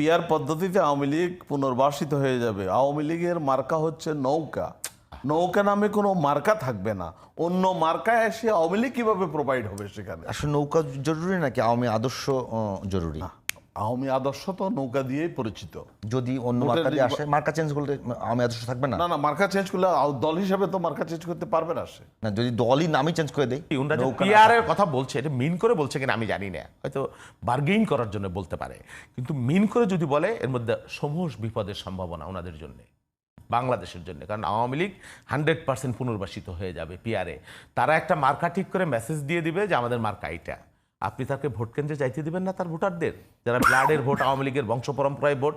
Peer পদ্ধতিতে আওয়ামী লীগ পুনর্বাসিত হয়ে যাবে। আওয়ামী লীগের মার্কা হচ্ছে নৌকা। নৌকা নামে কোনো মার্কা থাকবে না। অন্য মার্কায় এসে আওয়ামী লীগ কীভাবে প্রোভাইড হবে সেখানে? আসলে নৌকা জরুরি নাকি আওয়ামী আদর্শ জরুরি? জরুরি আওয়ামী আদর্শ তো নৌকা দিয়েই পরিচিত। যদি অন্য মার্কা দিয়ে আসে মার্কা চেঞ্জ করলে আওয়ামী আদর্শ থাকবে না? না না মার্কা চেঞ্জ করলে দল হিসাবে তো মার্কা চেঞ্জ করতে পারবে না সে। না যদি দলই নামই চেঞ্জ করে দেয় উনরা যে পিআর এর কথা বলছে এটা মিন করে বলছে কিনা আমি জানি না। হয়তো বার্গেইন করার জন্য বলতে পারে। কিন্তু মিন করে যদি বলে এর মধ্যে সমূহ বিপদের সম্ভাবনা ওনাদের জন্য বাংলাদেশের জন্য। কারণ আওয়ামী লীগ হান্ড্রেড পার্সেন্ট পুনর্বাসিত হয়ে যাবে পিআরে তারা একটা মার্কা ঠিক করে মেসেজ দিয়ে দিবে যে আমাদের মার্কা এইটা। আপনি তাকে ভোট কেন্দ্রে যাইতে দিবেন না তার ভোটারদের। যারা ব্লাডের ভোট, আওয়ামী লীগের বংশ পরম্পরায় ভোট,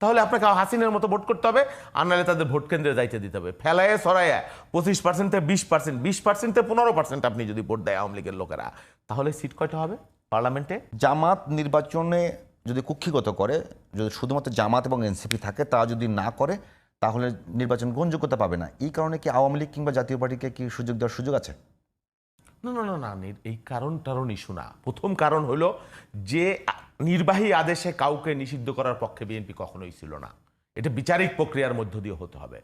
তাহলে আপনাকে হাসিনের মতো ভোট করতে হবে আর নাহলে তাদের ভোট কেন্দ্রে যাইতে দিতে হবে। ফেলায় সরাইয়া পঁচিশ পার্সেন্ট বিশ পার্সেন্ট বিশ পার্সেন্ট পনেরো পার্সেন্ট আপনি যদি ভোট দেয় আওয়ামী লীগের লোকেরা। তাহলে সিট কয়টা হবে পার্লামেন্টে? জামাত নির্বাচনে যদি কুক্ষিগত করে, যদি শুধুমাত্র জামাত এবং এনসিপি থাকে, তা যদি না করে, তাহলে নির্বাচন গ্রহণযোগ্যতা পাবে না। এই কারণে কি আওয়ামী লীগ কিংবা জাতীয় পার্টিকে কি সুযোগ দেওয়ার সুযোগ আছে? না না না না এই কারণ টারণ ইস্যু না। প্রথম কারণ হলো যে নির্বাহী আদেশে কাউকে নিষিদ্ধ করার পক্ষে বিএনপি কখনোই ছিল না। এটা বিচারিক প্রক্রিয়ার মধ্য দিয়ে হতে হবে।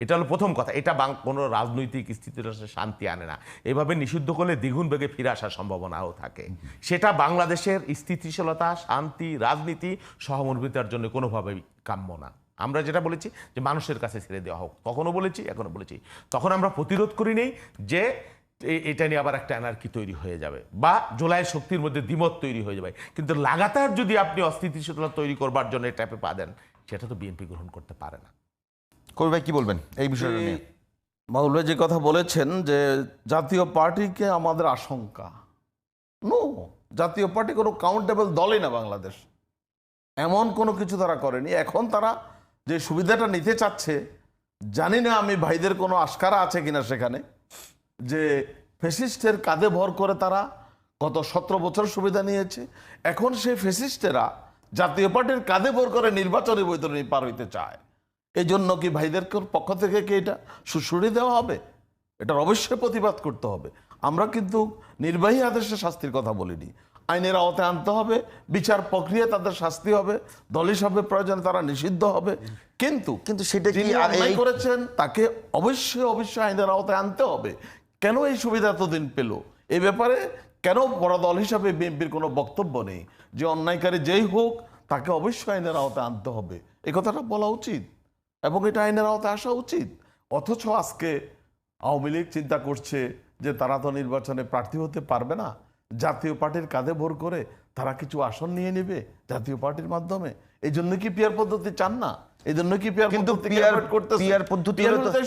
এটা হলো প্রথম কথা। এটা বাং কোনো রাজনৈতিক স্থিতিরাসে শান্তি আনে না। এভাবে নিষিদ্ধ করলে দ্বিগুণ বেগে ফিরে আসার সম্ভাবনাও থাকে। সেটা বাংলাদেশের স্থিতিশীলতা, শান্তি, রাজনীতি, সহমর্মিতার জন্য কোনোভাবেই কাম্য না। আমরা যেটা বলেছি যে মানুষের কাছে ছেড়ে দেওয়া হোক, তখনও বলেছি, এখনও বলেছি। তখন আমরা প্রতিরোধ করি নেই যে এটা নিয়ে আবার একটা অ্যানার্কি তৈরি হয়ে যাবে। বা জোলাই শক্তির মধ্যে দ্বিমত তৈরি হয়ে যাবে। কিন্তু লাগাতার যদি আপনি অস্থিতিশীলতা তৈরি করবার জন্য ট্যাপে পা দেন সেটা তো বিএনপি গ্রহণ করতে পারে না। কবি ভাই কি বলবেন এই বিষয়টা নিয়ে? মাহুল ভাই যে কথা বলেছেন যে জাতীয় পার্টিকে আমাদের আশঙ্কা। নো জাতীয় পার্টি কোনো কাউন্টেবল দলই না বাংলাদেশ। এমন কোনো কিছু তারা করেনি। এখন তারা যে সুবিধাটা নিতে চাচ্ছে জানি না আমি ভাইদের কোনো আস্কারা আছে কিনা সেখানে। যে ফেসিস্টের কাঁধে ভর করে তারা গত সতেরো বছর সুবিধা নিয়েছে। এখন সেই ফেসিস্টেরা জাতীয় পার্টির কাঁধে ভর করে নির্বাচনী বৈতরণী পার হইতে চায়। এই জন্য কি ভাইদের পক্ষ থেকে কি এটা সুশুড়ি দেওয়া হবে? এটার অবশ্যই প্রতিবাদ করতে হবে। আমরা কিন্তু নির্বাহী আদেশে শাস্তির কথা বলিনি। আইনের আওতায় আনতে হবে বিচার প্রক্রিয়া তাদের শাস্তি হবে দল হিসাবে প্রয়োজনে তারা নিষিদ্ধ হবে। কিন্তু কিন্তু সেটা করেছেন তাকে অবশ্যই অবশ্যই আইনের আওতায় আনতে হবে। কেন এই সুবিধা এতদিন পেল? এ ব্যাপারে কেন বড় দল হিসাবে বিএনপির কোনো বক্তব্য নেই? যে অন্যায়কারী যেই হোক, তাকে অবশ্যই আইনের আওতায় আনতে হবে। এই কথাটা বলা উচিত এবং এটা আইনের আওতায় আসা উচিত। অথচ আজকে আওয়ামী লীগ চিন্তা করছে যে তারা তো নির্বাচনে প্রার্থী হতে পারবে না। জাতীয় পার্টির কাঁধে ভোর করে তারা কিছু আসন নিয়ে নেবে জাতীয় পার্টির মাধ্যমে। এই জন্য কি পিয়ার পদ্ধতি চান না? এই জন্য কি পিয়ার কিন্তু পিয়ার-? পিয়ার পদ্ধতি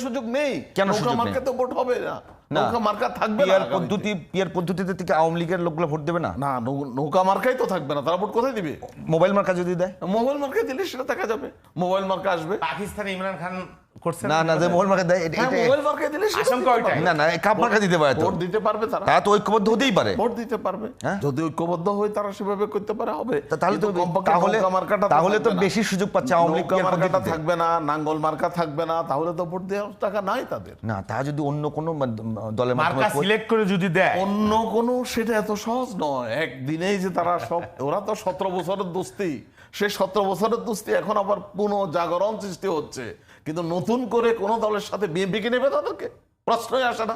সুযোগ নেই। কেন সুযোগ মার্কা তো ভোট হবে না। নৌকা মার্কা থাকবে না পিয়ার পদ্ধতি পিয়ার পদ্ধতিতে থেকে আওয়ামী লীগের লোকগুলো ভোট দেবে না না নৌকা মার্কাই তো থাকবে না। তারা ভোট কোথায় দিবে? মোবাইল মার্কা যদি দেয়? মোবাইল মার্কা দিলে সেটা দেখা যাবে। মোবাইল মার্কা আসবে। পাকিস্তানে ইমরান খান করছেন না না যে মোবাইল মার্কা দেয় এটা- মোবাইল মার্কা দিলে আশঙ্কা ওইটাই। না না কাপ মার্কা দিতে পারে ভোট দিতে পারবে তারা। তারা তো ঐক্যবদ্ধ হতেই পারে। ভোট দিতে পারবে? যদি ঐক্যবদ্ধ হয়ে তারা সেভাবে করতে পারে হবে। তাহলে তো তাহলে মার্কাটা তাহলে তো বেশি সুযোগ পাচ্ছে আওয়ামী লীগ মার্কাটা থাকবে না নাঙ্গল মার্কা থাকবে না তাহলে তো ভোট দেওয়ার টাকা নাই তাদের। না তা যদি অন্য কোনো দলের মার্কা সিলেক্ট করে যদি দেয়। অন্য কোনো সেটা এত সহজ নয়। একদিনেই যে তারা সব ওরা তো সতেরো বছরের দোস্তি। সে সতেরো বছরের দোস্তি এখন আবার পুনঃ জাগরণ সৃষ্টি হচ্ছে। কিন্তু নতুন করে কোন দলের সাথে বিএনপিকে নেবে তাদেরকে? প্রশ্নই আসে না।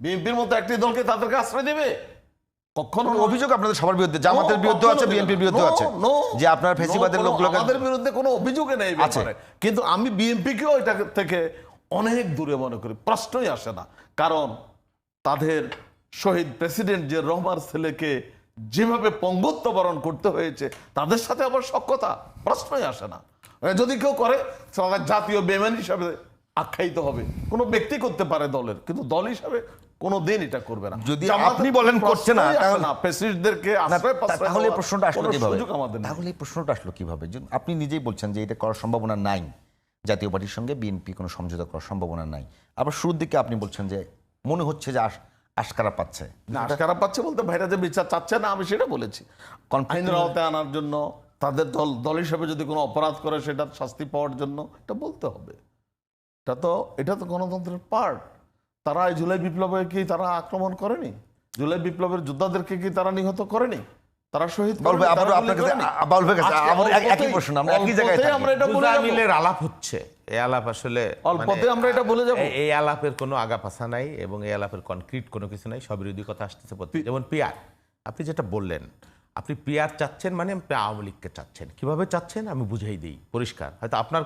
বিএনপির মতো একটি দলকে তাদেরকে আশ্রয় দেবে? কখনো অভিযোগ আপনাদের সবার বিরুদ্ধে? জামাতের বিরুদ্ধে আছে বিএনপির বিরুদ্ধে আছে। যে আপনার ফেসিবাদের লোকগুলোকে আমাদের বিরুদ্ধে কোনো অভিযোগে নেই। ব্যাপারে। কিন্তু আমি বিএনপিকেও এটা থেকে অনেক দূরে মনে করি। প্রশ্নই আসে না। কারণ তাদের শহীদ প্রেসিডেন্ট যে রহমান ছেলেকে যেভাবে পঙ্গুত্ব বরণ করতে হয়েছে তাদের সাথে আবার সক্ষতা প্রশ্নই আসে না। যদি কেউ করে তারা জাতীয় বেমান হিসাবে আখ্যায়িত হবে। কোনো ব্যক্তি করতে পারে দলের কিন্তু দল হিসাবে কোনো দিন এটা করবে না। যদি আপনি বলেন করছে না, প্রেসিডেন্টদেরকে তাহলে প্রশ্নটা আসলো কীভাবে। তাহলে প্রশ্নটা আসলো কীভাবে? আপনি নিজেই বলছেন যে এটা করার সম্ভাবনা নাই। জাতীয় পার্টির সঙ্গে বিএনপি কোনো সমঝোতা করার সম্ভাবনা নাই। আবার শুরুর দিকে আপনি বলছেন যে মনে হচ্ছে যে আশ- আশকারা পাচ্ছে। না আশকারা পাচ্ছে বলতে ভাইরা যে বিচার চাচ্ছে না আমি সেটা বলেছি। আইনের আওতায় আনার জন্য তাদের দল দল হিসেবে যদি কোনো অপরাধ করে সেটা শাস্তি পাওয়ার জন্য এটা বলতে হবে। এটা তো এটা তো গণতন্ত্রের পার্ট। তারা এই জুলাই বিপ্লবে কি তারা আক্রমণ করেনি? জুলাই বিপ্লবের যোদ্ধাদেরকে কি তারা নিহত করেনি? তারা শহীদ বাউল ভাই, করেনি, আবারও তারা আপনার কাছে- করেনি। আ- বাউল ভাইয়ের কাছে আমার একই প্রশ্ন, আমরা একই জায়গায় থাকি। আমরা এটা বলে মিলের আলাপ হচ্ছে। এই আলাপ আসলে অল্পতে মানে- আমরা এটা বলে যাব। এই- আলাপের কোনো আগাপাছা নাই এবং এই আলাপের কনক্রিট কোনো কিছু নাই। সব বিরোধী কথা আসতেছে যেমন পিয়ার আপনি যেটা বললেন আপনি পিয়ার চাচ্ছেন মানে আপনি আওয়ামী লীগকে চাচ্ছেন। কীভাবে চাচ্ছেন? আমি বুঝাই দিই। পরিষ্কার। হয়তো আপনার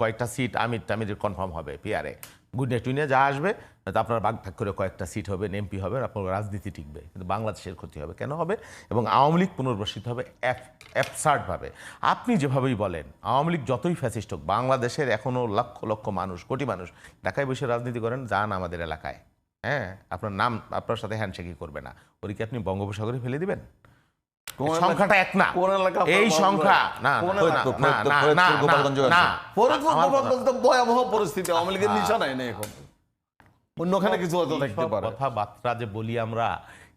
কয়েকটা সিট আমির টামিরের কনফার্ম হবে পিয়ারে গুইনে টুইনে যা আসবে, হয়তো আপনার ভাগ করে কয়েকটা সিট হবে এমপি হবে, আপনার রাজনীতি টিকবে। কিন্তু বাংলাদেশের ক্ষতি হবে। কেন হবে? এবং আওয়ামী লীগ পুনর্বাসিত হবে অ্যাবসার্ডভাবে আপনি যেভাবেই বলেন, আওয়ামী লীগ যতই ফ্যাসিস্ট হোক, বাংলাদেশের এখনও লক্ষ লক্ষ মানুষ, কোটি মানুষ ঢাকায় বসে রাজনীতি করেন, যান আমাদের এলাকায়। হ্যাঁ? আপনার নাম, আপনার সাথে হ্যান্ডশেকই করবে না। ওর কি আপনি বঙ্গোপসাগরে ফেলে দিবেন? সংখ্যাটা এক না। কোন এলাকা এই সংখ্যা না না, না, না, না, না, ফরিদপুর, গোপালগঞ্জ তো ভয়াবহ পরিস্থিতি আওয়ামী লীগের নিশানাই নেই এখন। অন্যখানে কিছু হয়তো থাকতে পারে। কথাবার্তা যে বলি আমরা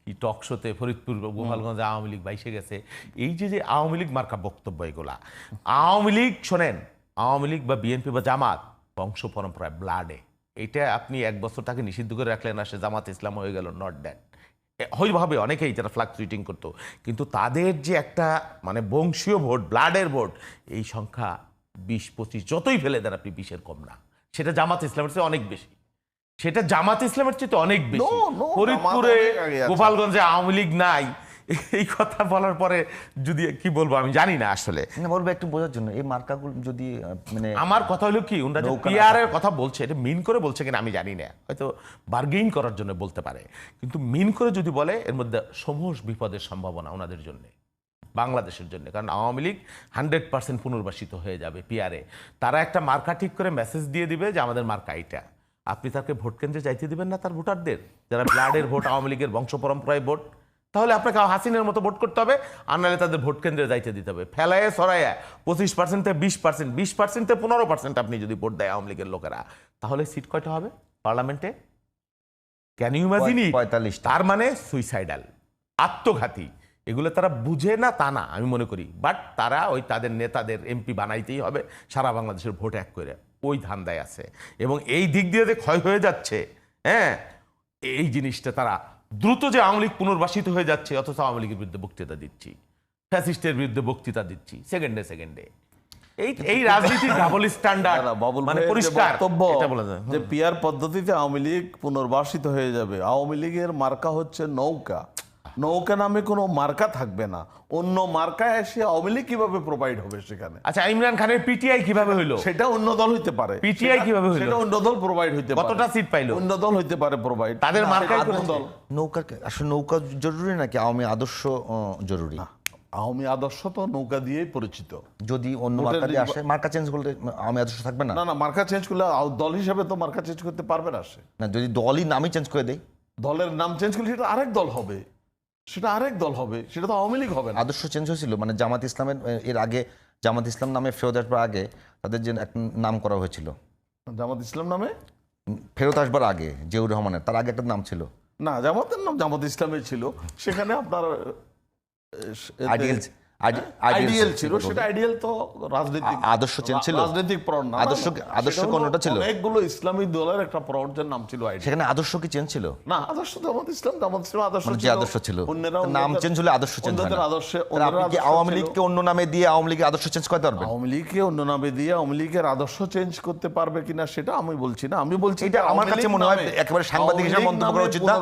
কি টক শোতে ফরিদপুর গোপালগঞ্জে আওয়ামী লীগ বাইসে গেছে এই যে যে আওয়ামী লীগ মার্কা বক্তব্য এগুলা আওয়ামী লীগ শোনেন আওয়ামী লীগ বা বিএনপি বা জামাত বংশ পরম্পরায় ব্লাডে এটা আপনি এক বছর তাকে নিষিদ্ধ করে রাখলেন না সে জামাত ইসলাম হয়ে গেল নট দ্যাট হইভাবে অনেকেই যারা ফ্লাকচুয়েটিং করতো। কিন্তু তাদের যে একটা মানে বংশীয় ভোট ব্লাডের ভোট এই সংখ্যা বিশ পঁচিশ যতই ফেলে দেন আপনি বিশের কম না। সেটা জামাত ইসলামের চেয়ে অনেক বেশি। সেটা জামাত ইসলামের চেয়ে তো অনেক বেশি। ফরিদপুরে। গোপালগঞ্জে আওয়ামী লীগ নাই। এই কথা বলার পরে যদি কি বলব আমি জানি না আসলে। বলব একটু বোঝার জন্য এই মার্কাগুলো যদি মানে আমার কথা হলো কি ওনারা যে কথা বলছে এটা মিন করে বলছে কিনা আমি জানি না। হয়তো বার্গেইন করার জন্য বলতে পারে। কিন্তু মিন করে যদি বলে এর মধ্যে সমূহ বিপদের সম্ভাবনা ওনাদের জন্য বাংলাদেশের জন্য। কারণ আওয়ামী লীগ হান্ড্রেড পার্সেন্ট পুনর্বাসিত হয়ে যাবে পিয়ারে তারা একটা মার্কা ঠিক করে মেসেজ দিয়ে দিবে যে আমাদের মার্কা এইটা। আপনি তাকে ভোট কেন্দ্রে চাইতে দিবেন না তার ভোটারদের। যারা ব্লাডের ভোট আওয়ামী লীগের বংশ পরম্পরায় ভোট তাহলে আপনাকে হাসিনের মতো ভোট করতে হবে আর নাহলে তাদের ভোট কেন্দ্রে যাইতে দিতে হবে। ফেলায় সরাইয়া পঁচিশ পার্সেন্ট বিশ পার্সেন্ট বিশ পার্সেন্ট পনেরো পার্সেন্ট আপনি যদি ভোট দেয় আওয়ামী লীগের লোকেরা তাহলে সিট কয়টা হবে পার্লামেন্টে? ক্যান ইউ ইমাজিন পঁয়তাল্লিশটা। তার মানে সুইসাইডাল আত্মঘাতী। এগুলো তারা বুঝে না তা না আমি মনে করি। বাট তারা ওই তাদের নেতাদের এমপি বানাইতেই হবে সারা বাংলাদেশের ভোট এক করে ওই ধান্দায় আছে। এবং এই দিক দিয়ে যে ক্ষয় হয়ে যাচ্ছে হ্যাঁ এই জিনিসটা তারা দ্রুত যে আওয়ামী লীগ পুনর্বাসিত হয়ে যাচ্ছে অথচ আওয়ামী লীগের বিরুদ্ধে বক্তৃতা দিচ্ছি। ফ্যাসিস্টের বিরুদ্ধে বক্তৃতা দিচ্ছি সেকেন্ডে সেকেন্ডে এই এই রাজনীতির ডাবল স্ট্যান্ডার্ড মানে পরিষ্কার। যে পিয়ার পদ্ধতিতে আওয়ামী লীগ পুনর্বাসিত হয়ে যাবে আওয়ামী লীগের মার্কা হচ্ছে নৌকা। নৌকা নামে কোনো মার্কা থাকবে না। অন্য মার্কা এসে আওয়ামী লীগ কীভাবে প্রোভাইড হবে সেখানে? আচ্ছা ইমরান খানের পিটিআই কীভাবে হইল? সেটা অন্য দল হইতে পারে। পিটিআই কীভাবে হইল? সেটা অন্য দল প্রোভাইড হইতে পারে। কতটা সিট পাইলো? অন্য দল হইতে পারে প্রোভাইড তাদের মার্কাই কোন দল। নৌকা আসলে নৌকা জরুরি নাকি আওয়ামী আদর্শ আহ, জরুরি? আওয়ামী আদর্শ তো নৌকা দিয়েই পরিচিত। যদি অন্য মার্কা দিয়ে আসে মার্কা চেঞ্জ করলে আওয়ামী আদর্শ থাকবে না? না না মার্কা চেঞ্জ করলে দল হিসাবে তো মার্কা চেঞ্জ করতে পারবে না সে। না যদি দলই নামই চেঞ্জ করে দেয়? দলের নাম চেঞ্জ করলে সেটা আরেক দল হবে। সেটা আরেক দল হবে সেটা তো আওয়ামী লীগ হবে না। আদর্শ চেঞ্জ হয়েছিল মানে জামাত ইসলামের এর আগে জামাত ইসলাম নামে ফেরত আসবার আগে তাদের যে এক নাম করা হয়েছিল। জামাত ইসলাম নামে? ফেরত আসবার আগে জিয়াউর রহমানের তার আগে একটা নাম ছিল। না জামাতের নাম জামাত ইসলামের ছিল। সেখানে আপনার আইডিয়াল আইডিয়াল ছিল সেটা আইডিয়াল তো রাজনৈতিক আদর্শ চেঞ্জ ছিল? রাজনৈতিক প্রণ না, আদর্শ আদর্শ কোনটা ছিল? অনেকগুলো ইসলামী দলের একটা প্রণের নাম ছিল আইডিয়াল সেখানে আদর্শ কি চেঞ্জ ছিল না আদর্শ ইসলাম জামাত ইসলাম আদর্শ মানে যে আদর্শ ছিল তো নাম চেঞ্জ হলে আদর্শ চেঞ্জ হয় আদর্শে আপনি কি আওয়ামী। লীগকে অন্য নামে দিয়ে আওয়ামী লীগের আদর্শ চেঞ্জ করতে পারবেন আওয়ামী লীগকে অন্য নামে দিয়ে আওয়ামী লীগের আদর্শ চেঞ্জ করতে পারবে কিনা সেটা আমি বলছি না আমি বলছি এটা আমার কাছে মনে হয় একেবারে সাংবাদিক হিসেবে মন্তব্য করা উচিত না।